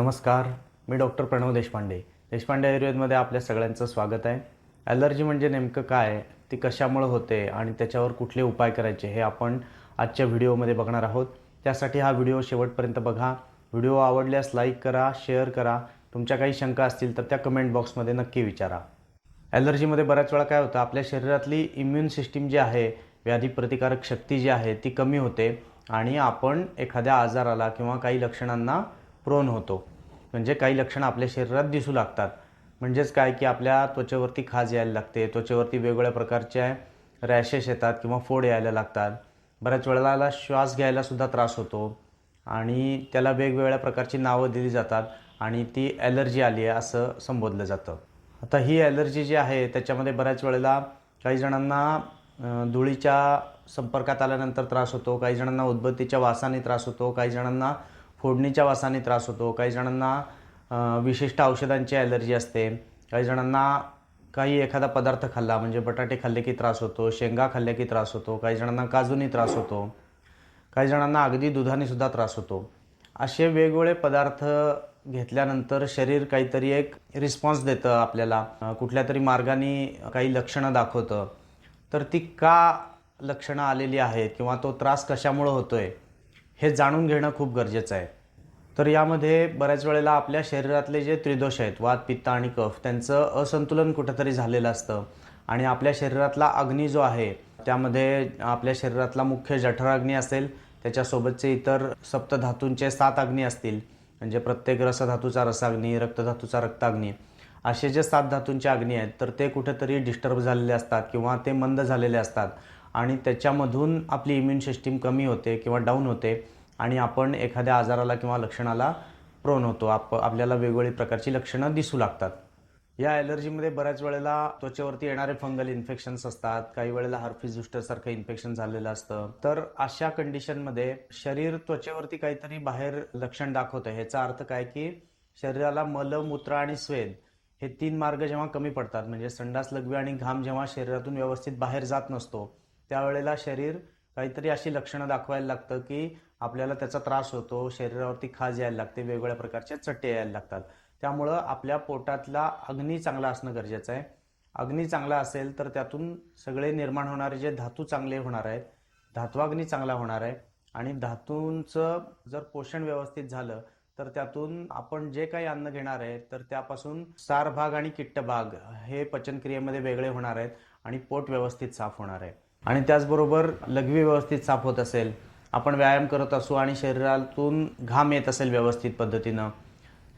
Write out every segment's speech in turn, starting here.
नमस्कार मी डॉक्टर प्रणव देशपांडे. देशपांडे आयुर्वेदमध्ये आपल्या सगळ्यांचं स्वागत आहे. ॲलर्जी म्हणजे नेमकं काय ती कशामुळं होते आणि त्याच्यावर कुठले उपाय करायचे हे आपण आजच्या व्हिडिओमध्ये बघणार आहोत. त्यासाठी हा व्हिडिओ शेवटपर्यंत बघा. व्हिडिओ आवडल्यास लाईक करा शेअर करा. तुमच्या काही शंका असतील तर त्या कमेंट बॉक्समध्ये नक्की विचारा. ॲलर्जीमध्ये बऱ्याच वेळा काय होतं आपल्या शरीरातली इम्युन सिस्टीम जी आहे व्याधी प्रतिकारक शक्ती जी आहे ती कमी होते आणि आपण एखाद्या आजाराला किंवा काही लक्षणांना प्रोन होतो. म्हणजे काही लक्षणं आपल्या शरीरात दिसू लागतात. म्हणजेच काय की आपल्या त्वचेवरती खाज यायला लागते त्वचेवरती वेगवेगळ्या प्रकारच्या रॅशेस येतात किंवा फोड यायला लागतात. बऱ्याच वेळेला श्वास घ्यायलासुद्धा त्रास होतो आणि त्याला वेगवेगळ्या प्रकारची नावं दिली जातात आणि ती ॲलर्जी आली आहे असं संबोधलं जातं. आता ही ॲलर्जी जी आहे त्याच्यामध्ये बऱ्याच वेळेला काही जणांना धुळीच्या संपर्कात आल्यानंतर त्रास होतो काही जणांना उदबत्तीच्या वासाने त्रास होतो काही जणांना फोडणीच्या वासाने त्रास होतो. काही जणांना विशिष्ट औषधांची ॲलर्जी असते. काही जणांना काही एखादा पदार्थ खाल्ला म्हणजे बटाटे खाल्ले की त्रास होतो शेंगा खाल्ले की त्रास होतो काही जणांना काजूनी त्रास होतो काही जणांना अगदी दुधानेसुद्धा त्रास होतो. असे वेगवेगळे पदार्थ घेतल्यानंतर शरीर काहीतरी एक रिस्पॉन्स देतं आपल्याला. कुठल्या तरी मार्गाने काही लक्षणं दाखवतं. तर ती का लक्षणं आलेली आहेत किंवा तो त्रास कशामुळं होतो आहे हे जाणून घेणं खूप गरजेचं आहे. तर यामध्ये बऱ्याच वेळेला आपल्या शरीरातले जे त्रिदोष आहेत वात पित्त आणि कफ त्यांचं असंतुलन कुठंतरी झालेलं असतं. आणि आपल्या शरीरातला अग्नी जो आहे त्यामध्ये आपल्या शरीरातला मुख्य जठराग्नी असेल त्याच्यासोबतचे इतर सप्तधातूंचे सात अग्नी असतील म्हणजे प्रत्येक रसधातूचा रसाग्नी रक्तधातूचा रक्ताग्नी असे जे सात धातूंचे अग्नी आहेत तर ते कुठेतरी डिस्टर्ब झालेले असतात किंवा ते मंद झालेले असतात. आणि त्याच्यामधून आपली इम्युन सिस्टीम कमी होते किंवा डाऊन होते आणि आपण एखाद्या आजाराला किंवा लक्षणाला प्रोन होतो. आप आपल्याला वेगवेगळी प्रकारची लक्षणं दिसू लागतात. या ॲलर्जीमध्ये बऱ्याच वेळेला त्वचेवरती येणारे फंगल इन्फेक्शन्स असतात. काही वेळेला हर्फिस झुस्टरसारखं इन्फेक्शन झालेलं असतं. तर अशा कंडिशनमध्ये शरीर त्वचेवरती काहीतरी बाहेर लक्षण दाखवतं. ह्याचा अर्थ काय की शरीराला मल मूत्र आणि स्वेद हे तीन मार्ग जेव्हा कमी पडतात म्हणजे संडास लघवी आणि घाम जेव्हा शरीरातून व्यवस्थित बाहेर जात नसतो त्यावेळेला शरीर काहीतरी अशी लक्षणं दाखवायला लागतं की आपल्याला त्याचा त्रास होतो शरीरावरती खाज यायला लागते वेगवेगळ्या प्रकारचे चट्टे यायला लागतात. त्यामुळं आपल्या पोटातला अग्नी चांगला असणं गरजेचं आहे. अग्नी चांगला असेल तर त्यातून सगळे निर्माण होणारे जे धातू चांगले होणार आहेत धात्वाग्नी चांगला होणार आहे आणि धातूंचं जर पोषण व्यवस्थित झालं तर त्यातून आपण जे काही अन्न घेणार आहे तर त्यापासून सार भाग आणि किट्ट भाग हे पचनक्रियेमध्ये वेगळे होणार आहेत आणि पोट व्यवस्थित साफ होणार आहे. आणि त्याचबरोबर लघवी व्यवस्थित साफ होत असेल आपण व्यायाम करत असू आणि शरीरातून घाम येत असेल व्यवस्थित पद्धतीनं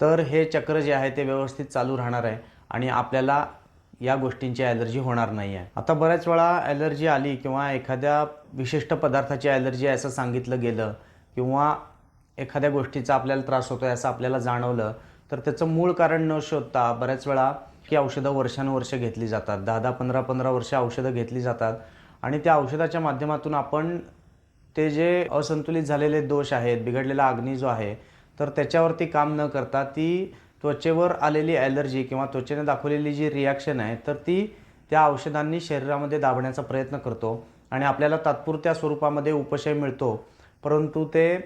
तर हे चक्र जे आहे ते व्यवस्थित चालू राहणार आहे आणि आपल्याला या गोष्टींची ॲलर्जी होणार नाही आहे. आता बऱ्याच वेळा ॲलर्जी आली किंवा एखाद्या विशिष्ट पदार्थाची ॲलर्जी आहे असं सांगितलं गेलं किंवा एखाद्या गोष्टीचा आपल्याला त्रास होतोय असं आपल्याला जाणवलं तर त्याचं मूळ कारण न शोधता बऱ्याच वेळा की औषधं वर्षानुवर्ष घेतली जातात. दहा दहा पंधरा पंधरा वर्ष औषधं घेतली जातात. आणि त्या औषधाच्या माध्यमातून आपण ते जे असंतुलित झालेले दोष आहेत बिघडलेला अग्नी जो आहे तर त्याच्यावरती काम न करता ती त्वचेवर आलेली ॲलर्जी किंवा त्वचेने दाखवलेली जी रिॲक्शन आहे तर ती त्या औषधांनी शरीरामध्ये दाबण्याचा प्रयत्न करतो आणि आपल्याला तात्पुरत्या स्वरूपामध्ये उपशय मिळतो. परंतु ते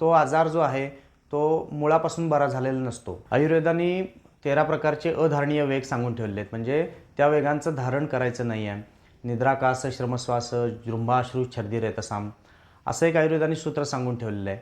तो आजार जो आहे तो मुळापासून बरा झालेला नसतो. आयुर्वेदाने तेरा प्रकारचे अधारणीय वेग सांगून ठेवले आहेत म्हणजे त्या वेगांचं धारण करायचं नाही आहे निद्राकास श्रमश्वास जृंभाश्रू छर्दी रेतसाम असं एक आयुर्वेदाने सूत्र सांगून ठेवलेलं आहे.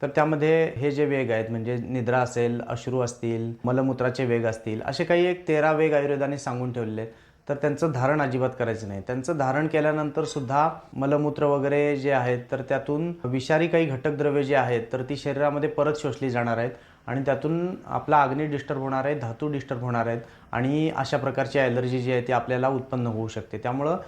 तर त्यामध्ये हे जे वेग आहेत म्हणजे निद्रा असेल अश्रू असतील मलमूत्राचे वेग असतील असे काही एक तेरा वेग आयुर्वेदाने सांगून ठेवलेले आहेत. तर त्यांचं धारण अजिबात करायचं नाही. त्यांचं धारण केल्यानंतर सुद्धा मलमूत्र वगैरे जे आहेत तर त्यातून विषारी काही घटक द्रव्ये जे आहेत तर ती शरीरामध्ये परत शोषली जाणार आहेत. आणि त्यातून आपला अग्नी डिस्टर्ब होणार आहे धातू डिस्टर्ब होणार आहेत आणि अशा प्रकारची ॲलर्जी जी आहे ती आपल्याला उत्पन्न होऊ शकते. त्यामुळं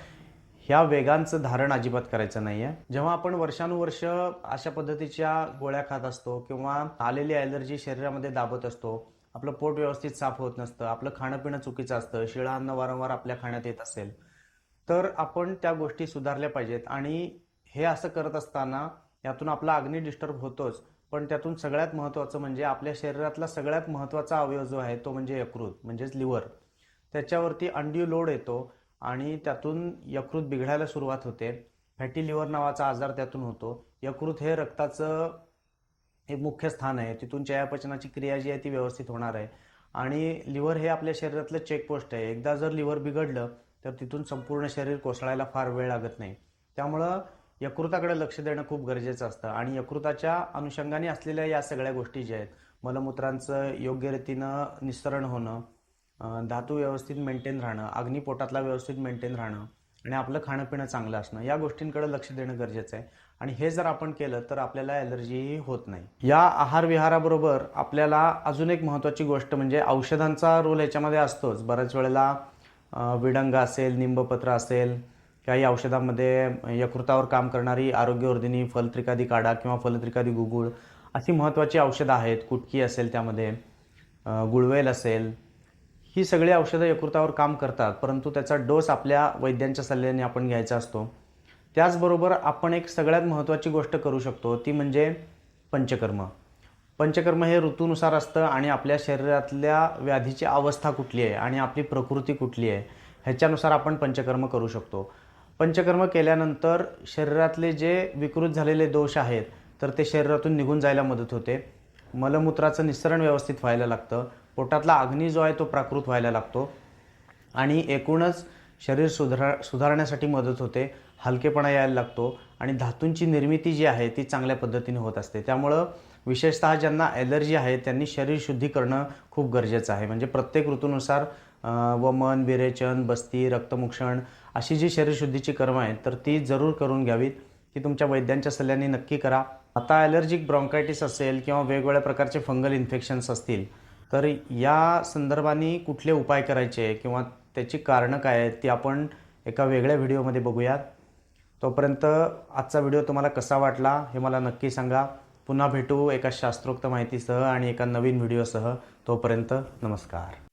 ह्या वेगांचं धारण अजिबात करायचं नाही आहे जेव्हा आपण वर्षानुवर्ष अशा पद्धतीच्या गोळ्या खात असतो किंवा आलेली ॲलर्जी शरीरामध्ये दाबत असतो आपलं पोट व्यवस्थित साफ होत नसतं आपलं खाणं पिणं चुकीचं असतं शिळा अन्न वारंवार आपल्या खाण्यात येत असेल तर आपण त्या गोष्टी सुधारल्या पाहिजेत. आणि हे असं करत असताना यातून आपला अग्नी डिस्टर्ब होतोच. पण त्यातून सगळ्यात महत्त्वाचं म्हणजे आपल्या शरीरातला सगळ्यात महत्त्वाचा अवयव जो आहे तो म्हणजे यकृत म्हणजेच लिव्हर. त्याच्यावरती अंड्यू लोड येतो आणि त्यातून यकृत बिघडायला सुरुवात होते. फॅटी लिव्हर नावाचा आजार त्यातून होतो. यकृत हे रक्ताचं हे मुख्य स्थान आहे. तिथून चयापचनाची क्रिया जी आहे ती व्यवस्थित होणार आहे. आणि लिव्हर हे आपल्या शरीरातलं चेकपोस्ट आहे. एकदा जर लिव्हर बिघडलं तर तिथून संपूर्ण शरीर कोसळायला फार वेळ लागत नाही. त्यामुळं यकृताकडे लक्ष देणं खूप गरजेचं असतं. आणि यकृताच्या अनुषंगाने असलेल्या या सगळ्या गोष्टी ज्या आहेत मलमूत्रांचं योग्य रीतीनं निस्सरण होणं धातू व्यवस्थित मेंटेन राहणं अग्निपोटातला व्यवस्थित मेंटेन राहणं आणि आपलं खाणं पिणं चांगलं असणं या गोष्टींकडे लक्ष देणं गरजेचं आहे. आणि हे जर आपण केलं तर आपल्याला ॲलर्जीही होत नाही. या आहार विहाराबरोबर आपल्याला अजून एक महत्त्वाची गोष्ट म्हणजे औषधांचा रोल ह्याच्यामध्ये असतोच. बऱ्याच वेळेला विडंग असेल निंबपत्र असेल काही औषधामध्ये यकृतावर काम करणारी आरोग्यवर्धिनी फलत्रिकादी काढा किंवा फलत्रिकादी गुगुळ अशी महत्त्वाची औषधं आहेत. कुटकी असेल त्यामध्ये गुळवेल असेल. ही सगळी औषधं यकृतावर काम करतात परंतु त्याचा डोस आपल्या वैद्यांच्या सल्ल्याने आपण घ्यायचा असतो. त्याचबरोबर आपण एक सगळ्यात महत्त्वाची गोष्ट करू शकतो ती म्हणजे पंचकर्म. पंचकर्म हे ऋतूनुसार असतं आणि आपल्या शरीरातल्या व्याधीची अवस्था कुठली आहे आणि आपली प्रकृती कुठली आहे ह्याच्यानुसार आपण पंचकर्म करू शकतो. पंचकर्म केल्यानंतर शरीरातले जे विकृत झालेले दोष आहेत तर ते शरीरातून निघून जायला मदत होते. मलमूत्राचं निसरण व्यवस्थित व्हायला लागतं. पोटातला अग्नी जो आहे तो प्राकृत व्हायला लागतो. आणि एकूणच शरीर सुधार सुधारण्यासाठी मदत होते. हलकेपणा यायला लागतो. आणि धातूंची निर्मिती जी आहे ती चांगल्या पद्धतीने होत असते. त्यामुळं विशेषतः ज्यांना ॲलर्जी आहे त्यांनी शरीर शुद्धी करणं खूप गरजेचं आहे. म्हणजे प्रत्येक ऋतूनुसार वमन विरेचन बस्ती रक्तमुक्षण अशी जी शरीरशुद्धीची कर्म आहेत तर ती जरूर करून घ्यावीत की तुमच्या वैद्यांच्या सल्ल्याने नक्की करा. आता ॲलर्जिक ब्रॉन्कायटिस असेल किंवा वेगवेगळ्या प्रकारचे फंगल इन्फेक्शन्स असतील तर या संदर्भाने कुठले उपाय करायचे किंवा त्याची कारणं काय आहेत ती आपण एका वेगळ्या व्हिडिओमध्ये बघूयात. तोपर्यंत आजचा व्हिडिओ तुम्हाला कसा वाटला हे मला नक्की सांगा. पुन्हा भेटू एका शास्त्रोक्त माहितीसह आणि एका नवीन व्हिडिओसह. तोपर्यंत नमस्कार.